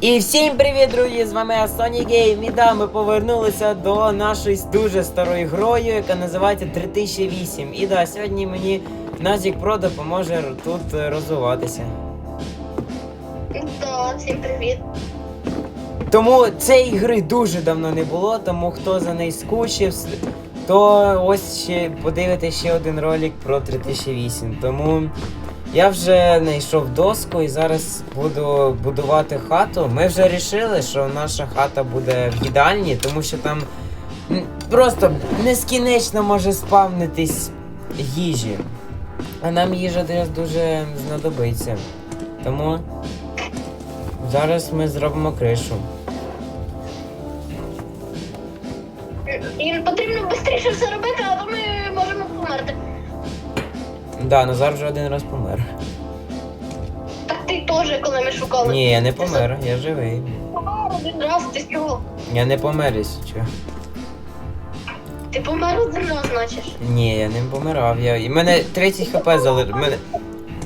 І всім привіт, друзі! З вами я Sony Game. І да, ми повернулися до нашої дуже старої грою, яка називається 3008. І да, сьогодні мені Назік Про допоможе тут розвиватися. Да, всім привіт. Тому цієї гри дуже давно не було, тому хто за неї скучив, то ось ще подивите ще один ролик про 3008. Тому я вже знайшов доску і зараз буду будувати хату. Ми вже вирішили, що наша хата буде в їдальні, тому що там просто нескінечно може спавнитись їжі. А нам їжа десь дуже знадобиться. Тому зараз ми зробимо кришу. Їм потрібно швидше все Да, Назар вже один раз помер. Так ти теж, коли ми шукали. Ні, я не помер, я живий. Помер один раз, ти чого? Я не помер, якщо чого. Ти помер один раз, значиш. Ні, я не помирав. Я... І мене 30 хп зали... Мене...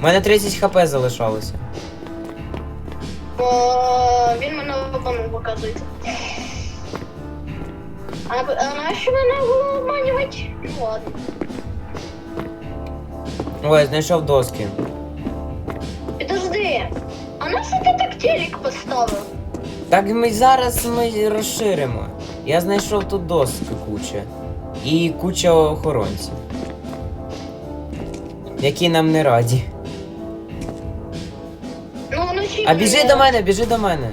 мене 30 хп залишалося. Бо він мене обманув, показується. А, а нащо мене було обманювати? Ну ладно. Ой, знайшов доски. Підожди. А на що ти так телек поставив? Так ми зараз ми розширимо. Я знайшов тут доски куча. І куча охоронців. Які нам не раді. Ну вночі. А біжи до мене, біжи до мене.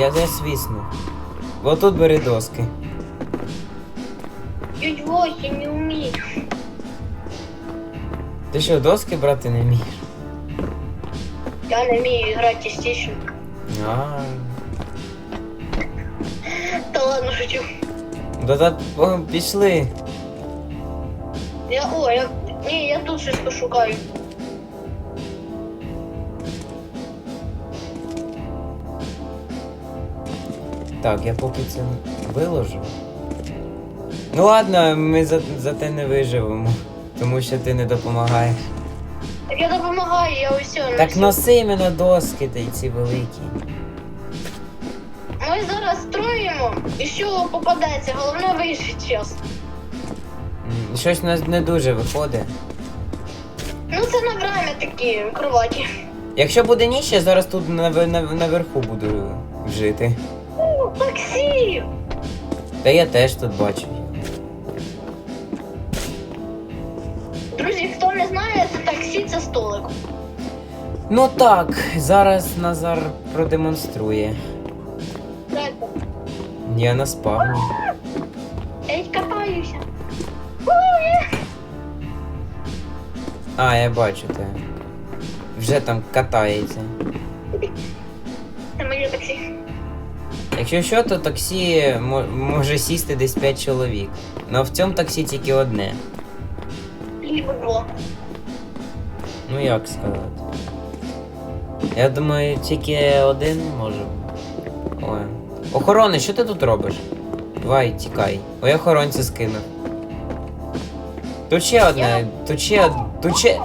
Я не свисну. Отут бери доски. Чуть я не вмію. Ти що, доски брати не вмієш? Я не вмію грати частично. А, Та ладно, шучу. да та о, пішли. Я, о, я, ні, я тут щось пошукаю. Так, я поки це виложу. Ну ладно, ми за, за те не виживемо, тому що ти не допомагаєш. Так я допомагаю, я все. Так носи іменно доски та й ці великі. Ми зараз строїмо, і що попадеться, головне вижити час. М, Щось у нас не дуже виходить. Ну це на время такі кроваті. Якщо буде ніч, я зараз тут на, на, наверху буду жити. О, таксі! Та я теж тут бачу. Ну так, зараз Назар продемонструє. Я на спавні. Я катаюся. А, я бачу те. Вже там катається. Це моє таксі. Якщо що, то таксі може сісти десь 5 чоловік. Но в цьому таксі тільки одне. Лібо два. Ну як сказати. Я думаю, тільки один може. Ой. Охорони, що ти тут робиш? Давай, тікай. Ой, охоронця скинув. Тут ще одне, тут ще, тут ще.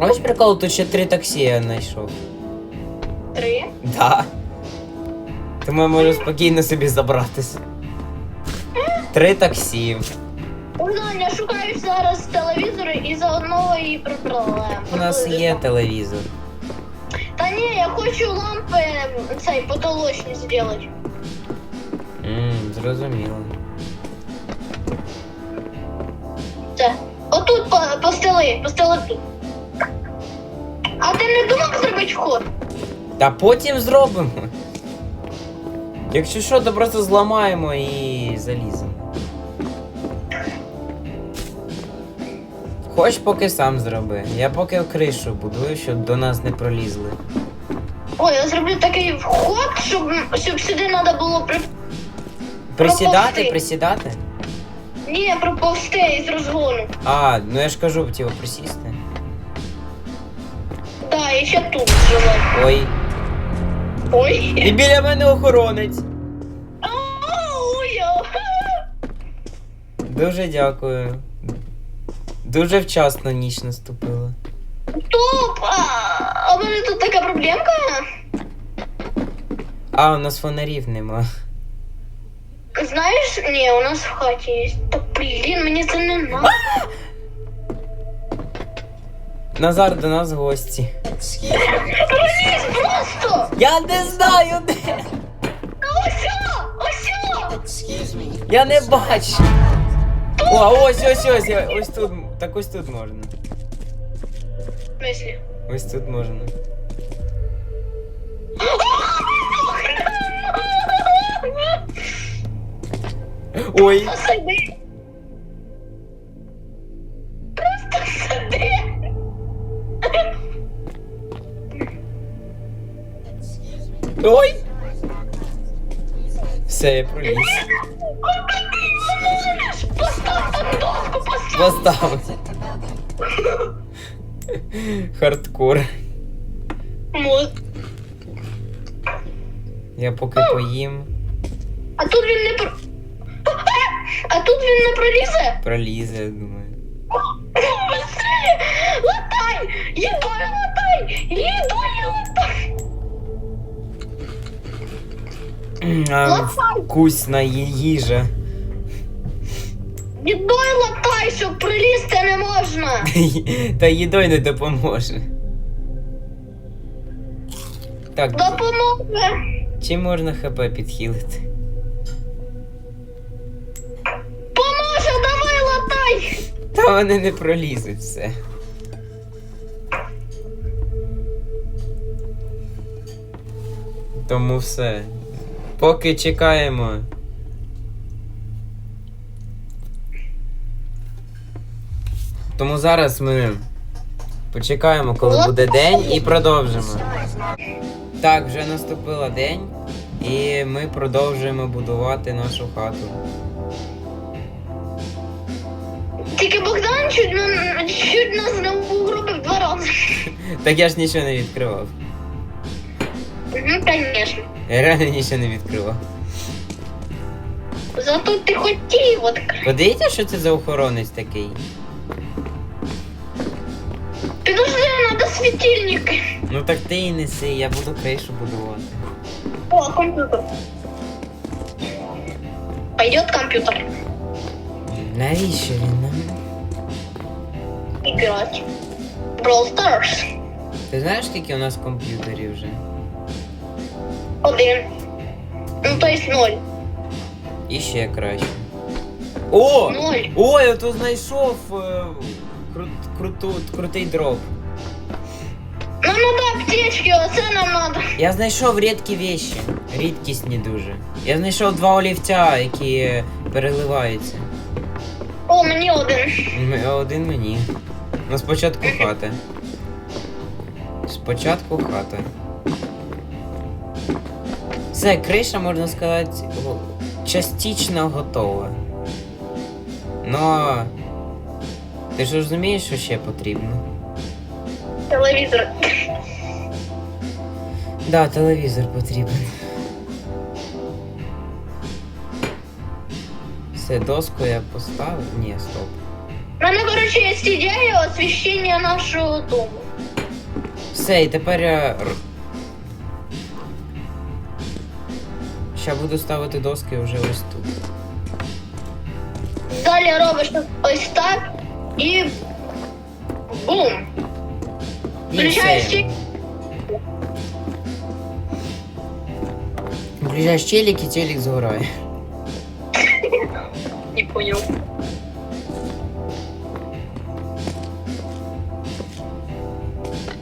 Ось прикол, тут ще три таксі я знайшов. Три. Да. Тому я можу спокійно собі забратися. Три таксі. Я шукаю зараз телевізори і заодно і прибрала. У нас є телевізор. Та ні, я хочу лампи цей потолочні зробити. Ммм, зрозуміло. Це. Отут по- постели, постели тут. А ти не думав зробити вход? Та потім зробимо. Якщо що, то просто зламаємо і заліземо. Хоч поки сам зроби. Я поки кришу будую, щоб до нас не пролізли. Ой, я зроблю такий вход, щоб, щоб сюди треба було при... Присідати, Проповзти. присідати? Ні, проповзти із розгону. А, ну я ж кажу, типу, присісти. Так, і ще тут живе. Ой. Ой. І біля мене охоронець. Ой. Дуже дякую. Дуже вчасно ніч наступила. Топ! А, а в мене тут така проблемка. А, у нас фонарів нема. Знаєш, ні, у нас в хаті є. Та блін, мені це не надо. Назар до нас гості. Пролізь просто! Я не знаю де. Та! Я не бачу. О, ось, ось, ось, я- ось тут. Так ось тут можна. В смислі? Ось тут можна. Ой. Просто сиди. ой. Все, я проліз. Постав там доску, постав. Поставив. Хардкор. Мод. Я поки поїм, А тут він не про. А тут він не пролізе? пролізе, я думаю. Быстрее! Латай! Їдою латай! Їдою латай! А, Латай! вкусна їжа. Латай, не можна! Та їдою не допоможе. Так, Допоможе! чим можна хп підхилити? Поможе, давай латай! Та вони не пролізуть все. Тому все. Поки чекаємо. Тому зараз ми почекаємо, коли буде день, і продовжимо. Так, вже наступила день, і ми продовжуємо будувати нашу хату. Тільки Богдан чуть, на- чуть нас не угробив два рази. Так я ж нічого не відкривав. Ну, конечно. Я реально нічого не відкривав. Зато ти хотів відкрити. Подивіться, що це за охоронець такий. Підожди, надо світильники. Ну так ти і неси, я буду кришу будувати. О, компьютер. Пойдет компьютер. Навіщо він нам? Играть. Brawl Stars. Ти знаєш, скільки у нас комп'ютерів вже? Один. Ну, то есть ноль. І ще краще. О! Ноль. Ой, я тут знайшов е, крут, круту, крутий дроп. Нам надо аптечки, оце нам надо. Я знайшов рідкі вещі. Рідкісні дуже. Я знайшов два олівця, які переливаються. О, мені один. М- Один мені. Ну спочатку хата. Спочатку хата. Все, криша, можна сказати, го- частично готова. Но. Ти ж розумієш, що ще потрібно? Телевізор. Да, телевізор потрібен. Все, доску я поставив. Ні, стоп. У мене, коротше, є ідея освіщення нашого дому. Все, і тепер я. Ща буду ставити доски вже ось тут. Далі робиш ось так і бум. І Включаєш все. ті- Включаєш челік і телек згорає. Не понял.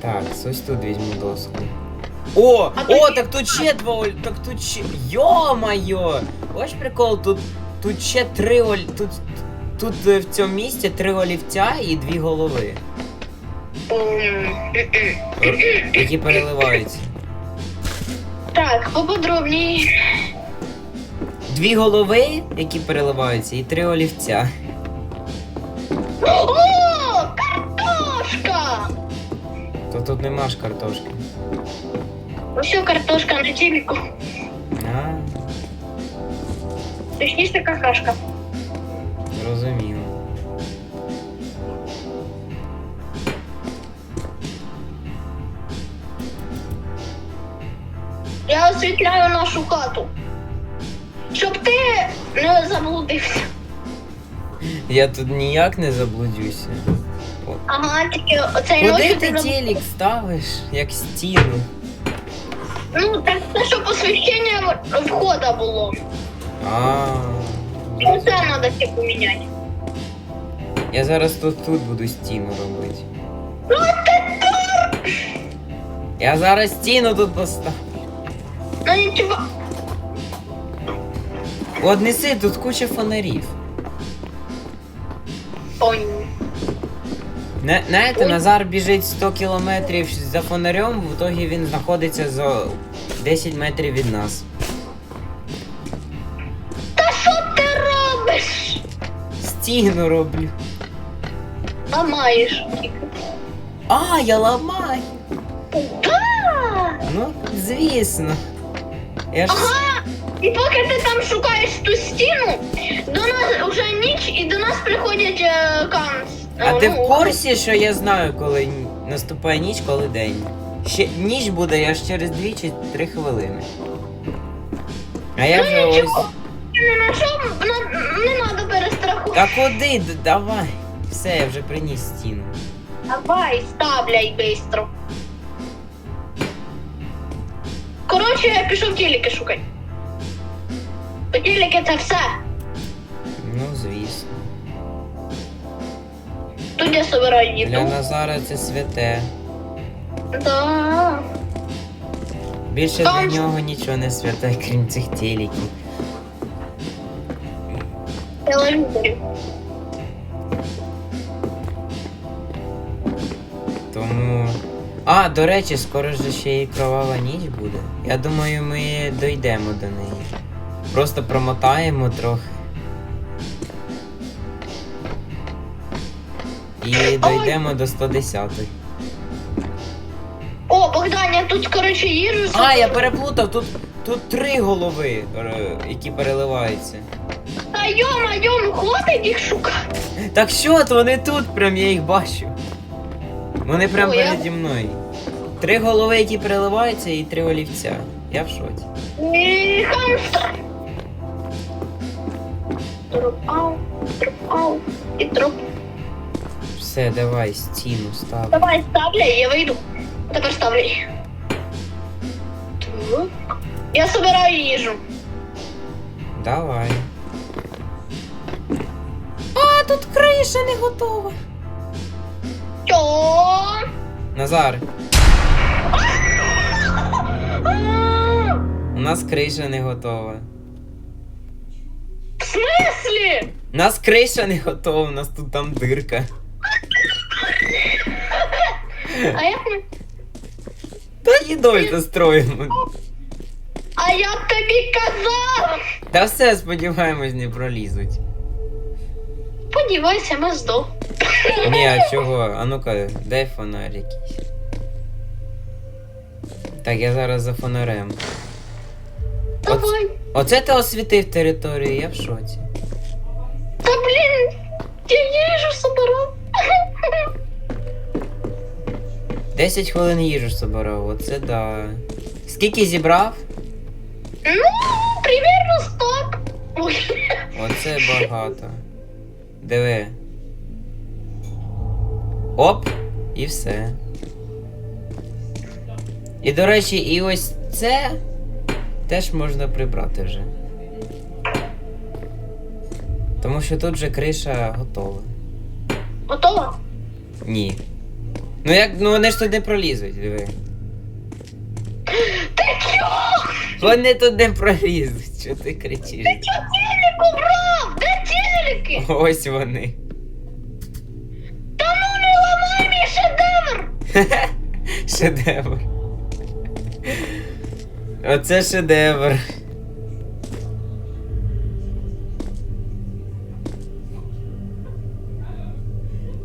Так, ось тут візьму доску. О! А О, тоді- так тут ще два оль... Так тут ще. Йо-майо! Ось прикол, тут. Тут ще три оль. Тут. Тут е, в цьому місці три олівця і дві голови, які переливаються. Так, поподробнее. Дві голови, які переливаються, і три олівця. О, картошка! То тут нема ж картошки. Ось картошка на телеку. А, Точніше какашка. Зрозуміло. Я освітляю нашу хату. Щоб ти не заблудився. Я тут ніяк не заблудюся. Ага, тільки оцей Куди ночі ти заб- телек ставиш, як стіну? Ну, так це щоб освітлення входа було. А. І це треба ще поміняти. Я зараз тут тут буду стіну робити. Ну ти дур! Я зараз стіну тут поставлю. Ну нічого. От неси, тут куча фонарів. Ой. Знаєте, Назар біжить 100 кілометрів за фонарем, в итогі він знаходиться за 10 метрів від нас. Стіну роблю. Ламаєш. А, я ламаю. Да! Ну, звісно. Я ж. Ага! І поки ти там шукаєш ту стіну, до нас вже ніч і до нас приходять е, камс. А ти ну, в курсі, що я знаю, коли н- наступає ніч, коли день? Ще ніч буде аж через 2 чи 3 хвилини. А я вже Ну, ось. нічого. Не знайшов, на- не треба перестрахувати. Та куди? Д- Давай. Все, я вже приніс стіну. Давай, ставляй бистро. Коротше, я пішов телеки шукати. Бо телеки це все. Ну, звісно. Тут я собираю Для їду. Назара це святе. Да. Більше Там- для нього нічого не святе, крім цих телеків. Телевізорів. Тому. А, до речі, скоро ж ще і кровава ніч буде. Я думаю, ми дійдемо до неї. Просто промотаємо трохи. І дійдемо до 110 О, Богдан, я тут, коротше, їжу. А, я переплутав, тут, тут три голови, е, які переливаються. Та йома, йому, хватить їх шукати. Так що, то вони тут, прям я їх бачу. Вони прям О, я- переді мною. Три голови, які переливаються, і три олівця. Я в шоці. І хамстер. Дропав, дропав і дроп. Все, давай, стіну став. Давай, ставляй, я вийду. Тепер ставляй. Так. Я собираю їжу. Давай. А, тут криша не готова. Що? Назар, у нас криша не готова. В смислі? У нас криша не готова, у нас тут там дирка. А як ми? Та їдою застроїмо. А я тобі казав! Та все, сподіваємось, не пролізуть. Сподівайся, ми здох. Ні, а чого? А ну-ка, дай фонарь якийсь. Так, я зараз за фонарем. Давай. Оце ти освітив територію, я в шоці. Та блін, я їжу собирав. 10 хвилин їжу собирав, оце да. Скільки зібрав? Ну, примерно сток. Оце багато. Диви. Оп, і все. І до речі, і ось це теж можна прибрати вже. Тому що тут же криша готова. Готова? Ні. Ну як, ну вони ж тут не пролізуть, диви. Ти чого? Вони тут не пролізуть, що ти кричиш? Ти чого телек убрав? Де? Ось вони. Та ну не ламай мій шедевр! Шедевр. Оце шедевр.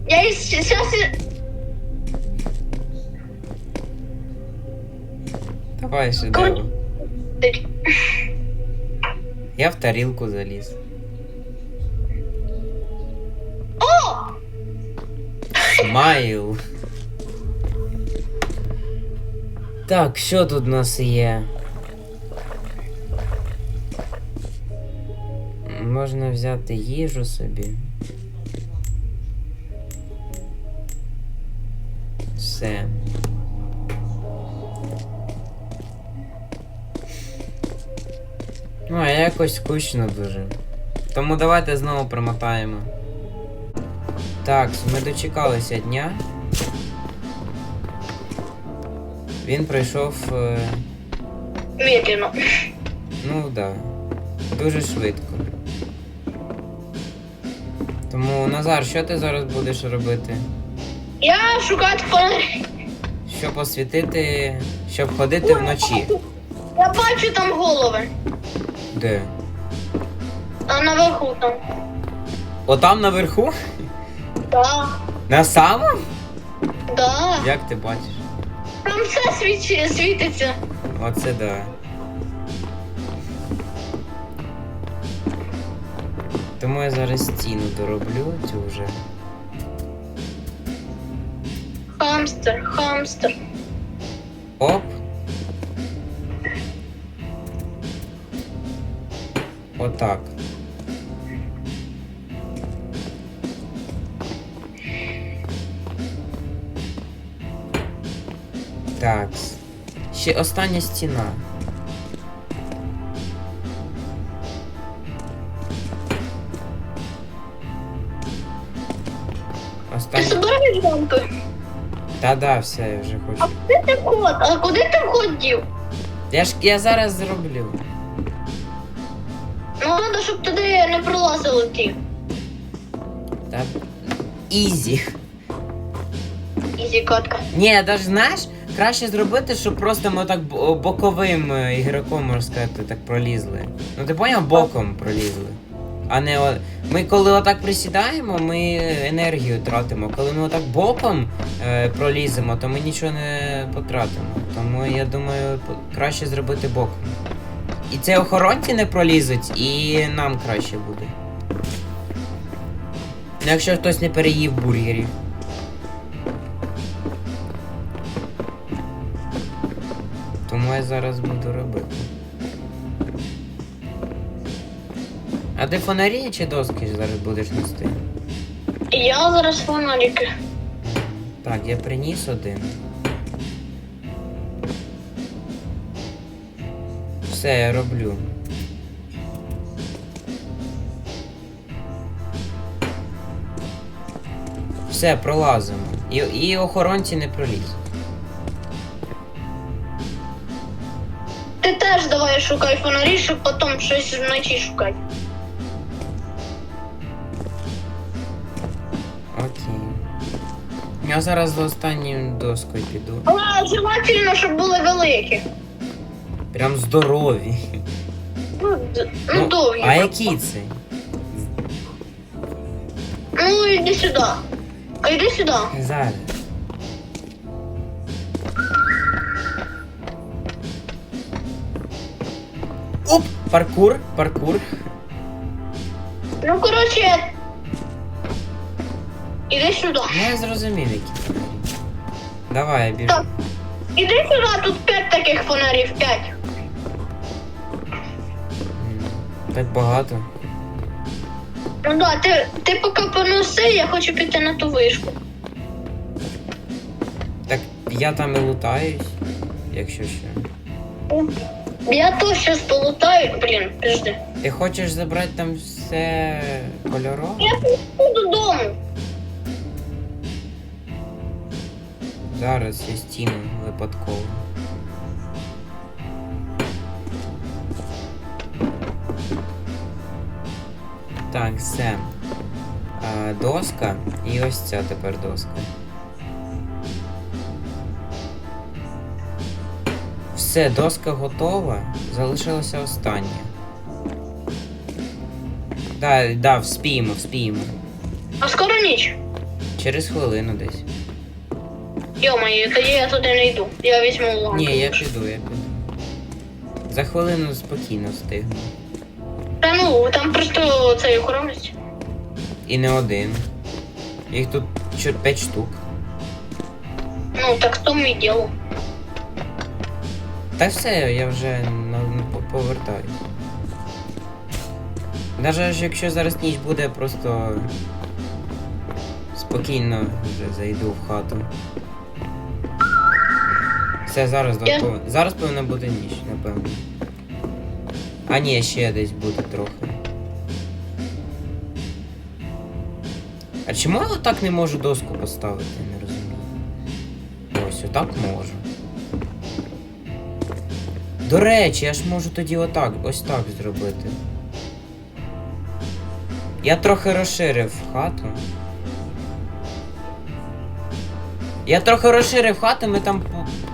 Я і зараз... Давай шедевр. Я в тарілку заліз. маю. Так, що тут у нас є? Можна взяти їжу собі. Все. Ну, а якось скучно дуже. Тому давайте знову примотаємо. Так, ми дочекалися дня. Він пройшов. Е... Медленно. Ну да. Дуже швидко. Тому, Назар, що ти зараз будеш робити? Я шукати фонарі. Щоб освітити. щоб ходити вночі. Я бачу там голови. Де? А наверху там. Отам наверху? Да. На самому? Да. Як ти бачиш? Там все світі, світиться. Оце да. Тому я зараз стіну дороблю цю вже. Хамстер, хамстер. Оп. Отак. Так. Ще остання стіна. Ти Остання. собираєш лампи? Та-да, все, я вже А хочу. куди ти вход? А куди ти вход дів? Я ж я зараз зроблю. Ну, треба, щоб туди не пролазили ті. Та ізі. Ізі катка. Ні, навіть знаєш, краще зробити, щоб просто ми так боковим е, ігроком, можна сказати, так пролізли. Ну ти поняв, боком пролізли. А не о... Ми коли отак присідаємо, ми енергію тратимо. Коли ми отак боком е, проліземо, то ми нічого не потратимо. Тому я думаю, краще зробити боком. І це охоронці не пролізуть, і нам краще буде. Ну, Якщо хтось не переїв бургерів. Я зараз буду робити. А ти фонарі чи доски зараз будеш нести? Я зараз фонарики. Так, я приніс один. Все, я роблю. Все, пролазимо. І, і охоронці не пролізуть. Шукай фонарі, щоб потім щось вночі шукати. Окей. Я зараз за останньою доскою піду. Але желательно, щоб були великі. Прям здорові. Ну, д- ну довгі. а які це? Ну, йди сюди. А йди сюди. Зараз. Паркур, паркур. Ну, коротше. Іди сюди. Ну я зрозумів, які. Давай, я біжу. Так. Іди сюди, тут п'ять таких фонарів, п'ять. Так багато. Ну да, ти, ти поки поноси, я хочу піти на ту вишку. Так я там і лутаюсь, якщо що. Я то щас полутаю, блін, пижди. Ти хочеш забрати там все кольорове? Я піду додому. Зараз я стіну випадково. Так, все. А, доска і ось ця тепер доска. Все, доска готова. Залишилося останнє. Да, да, вспіємо, вспіємо. А скоро ніч. Через хвилину десь. Йо-моє, тоді я туди не йду. Я візьму лампу. Ні, я піду, я піду. За хвилину спокійно встигну. Та ну, там просто цей охоронець. І не один. Їх тут чо- п'ять штук. Ну, так в тому і діло. Та все, я вже на, на- повертаюсь. Навіть якщо зараз ніч буде, просто спокійно вже зайду в хату. Все, зараз Я- до Зараз повинна бути ніч, напевно. А ні, ще десь буде трохи. А чому я отак не можу доску поставити, не розумію. Ось, отак можу. До речі, я ж можу тоді отак, ось так зробити. Я трохи розширив хату. Я трохи розширив хату, ми там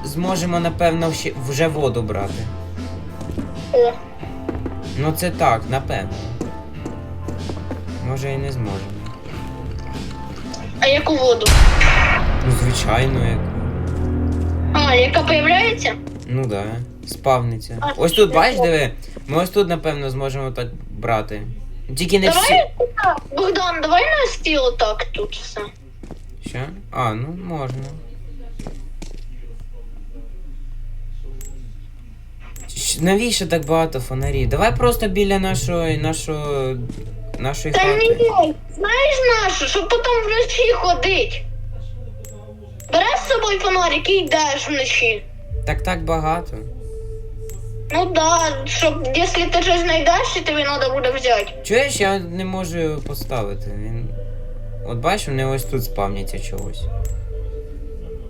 зможемо, напевно, вже воду брати. Ну це так, напевно. Може і не зможемо. а яку воду? Ну, звичайно, як. А, яка появляється? Ну да. Спавниться. А, Ось тут, бачиш, диви. Ми ось тут, напевно, зможемо так брати. Тільки не всі. Давай, так, Богдан, давай на стіл так тут все. Що? А, ну можна. Щ- Навіщо так багато фонарів? Давай просто біля нашої нашого нашої Та хати. ні, знаєш нашу, щоб потім вночі ходить. Береш з собою фонарик і йдеш вночі. Так так багато. Ну да, щоб якщо ти щось знайдеш, і тобі треба буде взяти. Чуєш, я не можу поставити. Він. От бачиш, вони ось тут спавняться чогось.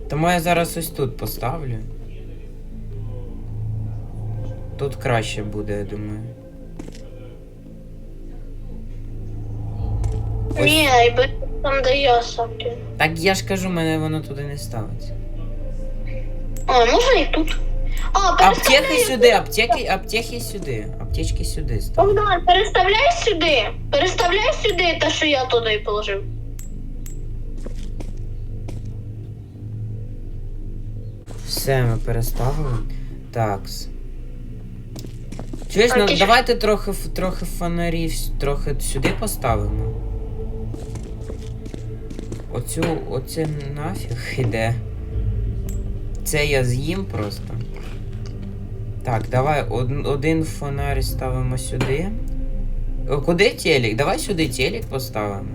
Тому я зараз ось тут поставлю. Тут краще буде, я думаю. Ось. Ні, і там де я саджу. Так я ж кажу, мене воно туди не ставиться. А, можна і тут. А, Аптеки переставляй. сюди, аптеки, аптеки сюди. Аптечки сюди став. Богдан, переставляй сюди. Переставляй сюди те, що я туди положив. Все, ми переставили. Такс. Чуєш, ну ти давайте трохи, ф- трохи фонарів с- трохи сюди поставимо. Оцю, оце нафіг іде. Це я з'їм просто. Так, давай од- один фонарь ставимо сюди. О, Куди телек? Давай сюди телек поставимо.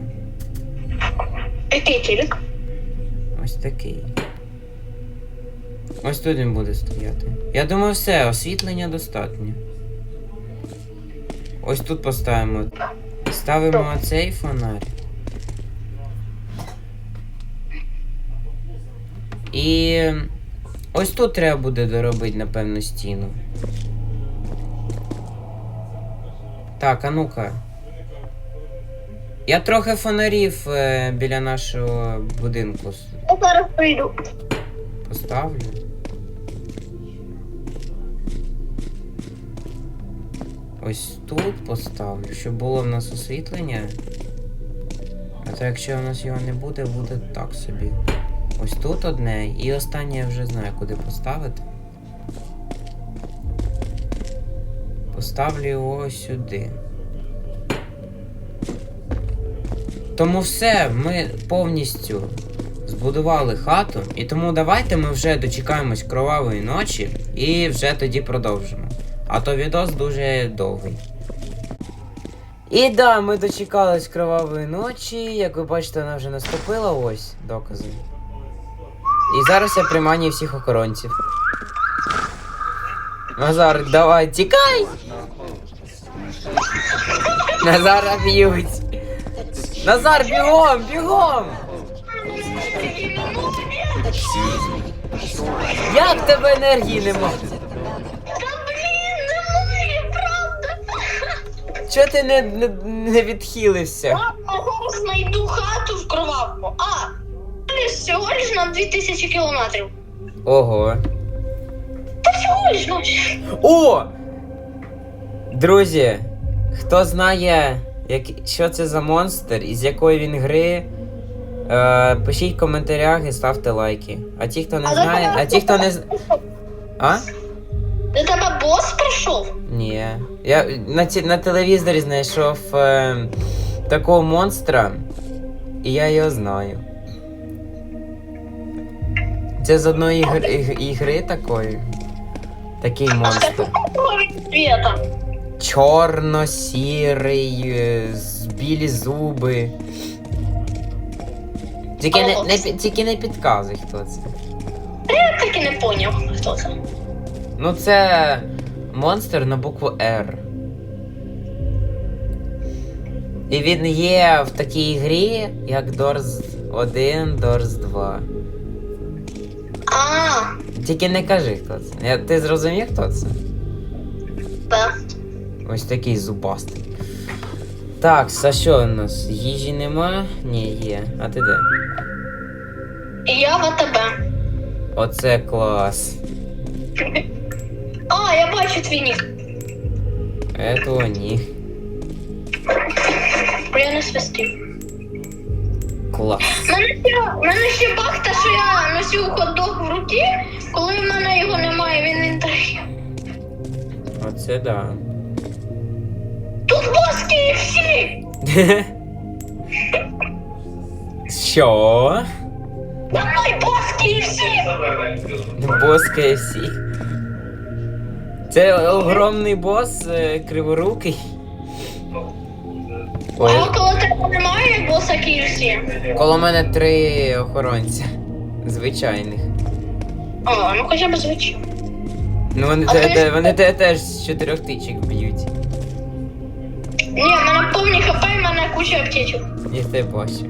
Який тілік? Ось такий. Ось тут він буде стояти. Я думаю, все, освітлення достатньо. Ось тут поставимо. Ставимо цей фонарь. І ось тут треба буде доробити, напевно, стіну. Так, а ну-ка. Я трохи фонарів е, біля нашого будинку с- Я зараз прийду. Поставлю. Ось тут поставлю, щоб було в нас освітлення. А то якщо в нас його не буде, буде так собі. Ось тут одне, і останнє я вже знаю, куди поставити. Поставлю його сюди. Тому все, ми повністю збудували хату, і тому давайте ми вже дочекаємось кровавої ночі і вже тоді продовжимо. А то відос дуже довгий. І да, ми дочекались кровавої ночі. Як ви бачите, вона вже наступила. Ось докази. І зараз я приманюю всіх охоронців. Назар, давай, тікай! Назара б'ють. Назар, бігом, бігом! Як тебе енергії нема? Чого ти не, не, не відхилився? Знайду хату в кровавку. А, всього лиш на 2000 кілометрів. Ого. Та всього лиш, ну. О! Друзі, хто знає, як, що це за монстр і з якої він гри, е, пишіть в коментарях і ставте лайки. А ті, хто не Але знає, а ті, хто не А? До тебе бос прийшов? Ні. Я на, на телевізорі знайшов е, такого монстра, і я його знаю. Це з одної ігри, іг- ігри такої. Такий монстр. чорно-сірий, е, з білі зуби. Тільки не, не, тільки не підказуй, хто це. Я так і не поняв, хто це. Ну, це монстр на букву R. І він є в такій грі, як Doors 1, Doors 2. А, Тільки не кажи, хто це. Я- Ти зрозумів, хто це? так. Ось такий зубастий. Так, а що у нас? Їжі нема? Ні, є. А ти де? Я в АТБ. Оце клас. А, я бачу твій нік. Этого ні. Бо я не свистів. Клас. У мене ще, в мене ще баг, те, що я носю хот-дог в руці, коли в мене його немає в інвентарі. Оце да. Тут бос KFC! Що? Давай бос KFC! Бос KFC. Це огромний бос е, криворукий. Ой, А коли тебе немає боса KFC? коло мене три охоронця. Звичайних. А, ну хоча б звичайно. Ну вони А те, ти- те- вони те теж з чотирьох тичок б'ють. Ні, в мене повні хп, в мене куча аптечок. Я тебе бачу.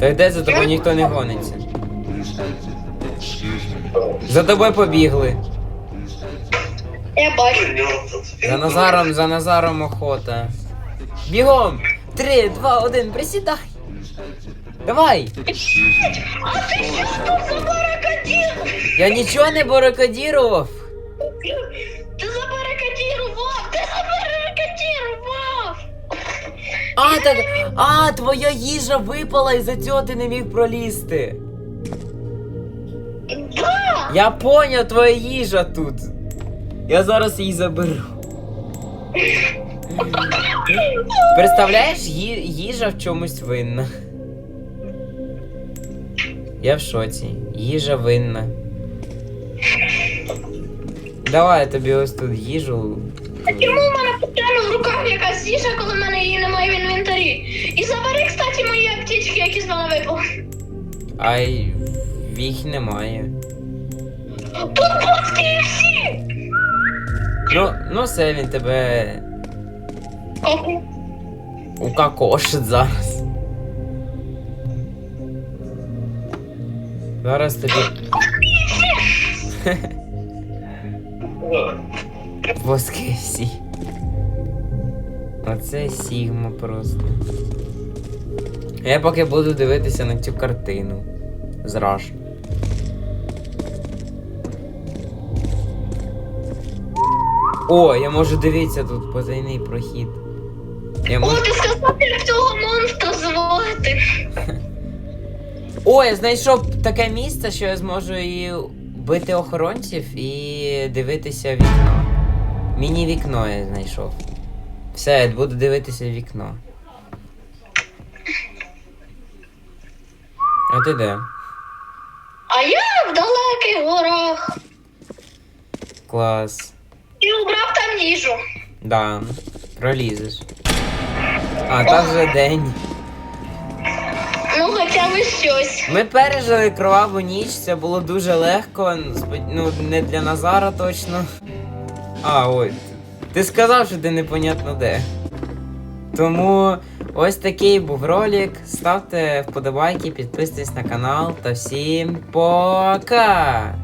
Та де за тобою ніхто не гониться. За тобою побігли. Я бачу. За Назаром, за Назаром охота. Бігом! Три, два, один, присідай! Давай! А ти що тут забарикадірував? Я нічого не барикадірував! Ти забарикадірував! Ти забарикадірував! А, так. А, твоя їжа випала і за цього ти не міг пролізти. Да! Я поняв, твоя їжа тут. Я зараз її заберу. Представляєш, ї- їжа в чомусь винна. Я в шоці. Їжа винна. Давай я тобі ось тут їжу. Чому в мене постійно в руках якась їжа, коли в мене її немає в інвентарі? І забери, кстати, мої аптечки, які з мене випали. А й їх немає. Тут бос KFC! Ну, ну все, він тебе. Укакошить зараз. Зараз тобі. Воски всі. Оце Сігма просто. Я поки буду дивитися на цю картину. Зраж. О, я можу дивитися тут потайний прохід. Я О, можу... ти сказав, як цього монстра звати. О, я знайшов таке місце, що я зможу і бити охоронців і дивитися вікно. Міні-вікно я знайшов. Все, я буду дивитися вікно. А ти де? А я в далеких горах. Клас. І убрав там їжу. Да, пролізеш. А, так вже день. Ну, хоча б щось. Ми пережили кроваву ніч, це було дуже легко. Ну, не для Назара точно. А, ой. Ти сказав, що ти непонятно де. Тому ось такий був ролик. Ставте вподобайки, підписуйтесь на канал та всім пока!